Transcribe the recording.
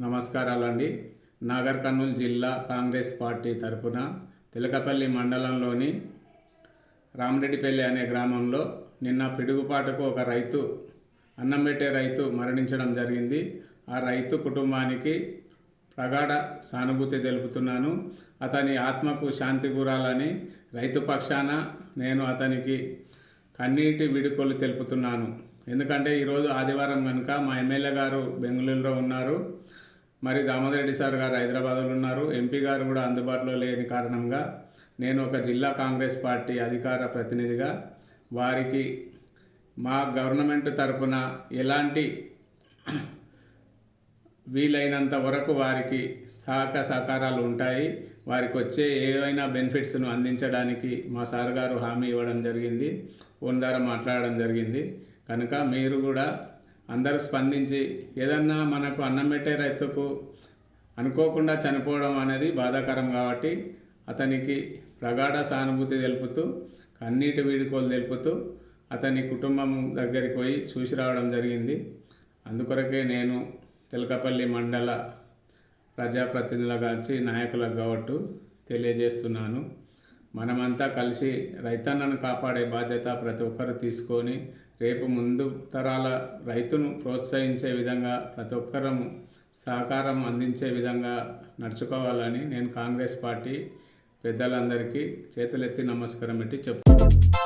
నమస్కారాలండి. నాగర్ కర్నూలు జిల్లా కాంగ్రెస్ పార్టీ తరపున తిలకపల్లి మండలంలోని రామరెడ్డిపల్లి అనే గ్రామంలో నిన్న పిడుగుపాటుకు ఒక రైతు అన్నం పెట్టే రైతు మరణించడం జరిగింది. ఆ రైతు కుటుంబానికి ప్రగాఢ సానుభూతి తెలుపుతున్నాను. అతని ఆత్మకు శాంతి కూరాలని రైతు పక్షాన నేను అతనికి కన్నీటి విడుకోలు తెలుపుతున్నాను. ఎందుకంటే ఈరోజు ఆదివారం కనుక మా ఎమ్మెల్యే గారు బెంగళూరులో ఉన్నారు. మరి దామోదర్ రెడ్డి సార్ గారు హైదరాబాద్లో ఉన్నారు. ఎంపీ గారు కూడా అందుబాటులో లేని కారణంగా నేను ఒక జిల్లా కాంగ్రెస్ పార్టీ అధికార ప్రతినిధిగా వారికి మా గవర్నమెంట్ తరపున ఎలాంటి వీలైనంత వరకు వారికి సహక సహకారాలు ఉంటాయి. వారికి వచ్చే ఏవైనా బెనిఫిట్స్ను అందించడానికి మా సార్ గారు హామీ ఇవ్వడం జరిగింది. ఫోన్ ద్వారా మాట్లాడడం జరిగింది. కనుక మీరు కూడా అందరూ స్పందించి ఏదన్నా మనకు అన్నం పెట్టే రైతుకు అనుకోకుండా చనిపోవడం అనేది బాధాకరం కాబట్టి అతనికి ప్రగాఢ సానుభూతి తెలుపుతూ కన్నీటి వీడుకోలు తెలుపుతూ అతని కుటుంబం దగ్గరికి పోయి చూసి రావడం జరిగింది. అందుకొరకే నేను తెలకపల్లి మండల ప్రజాప్రతినిధుల గాంచి నాయకులకు కాబట్టి తెలియజేస్తున్నాను. మనమంతా కలిసి రైతన్నను కాపాడే బాధ్యత ప్రతి ఒక్కరు తీసుకొని రేపు ముందు తరాల రైతును ప్రోత్సహించే విధంగా ప్రతి ఒక్కరము సహకారం అందించే విధంగా నడుచుకోవాలని నేను కాంగ్రెస్ పార్టీ పెద్దలందరికీ చేతులెత్తి నమస్కారం పెట్టి చెప్తున్నాను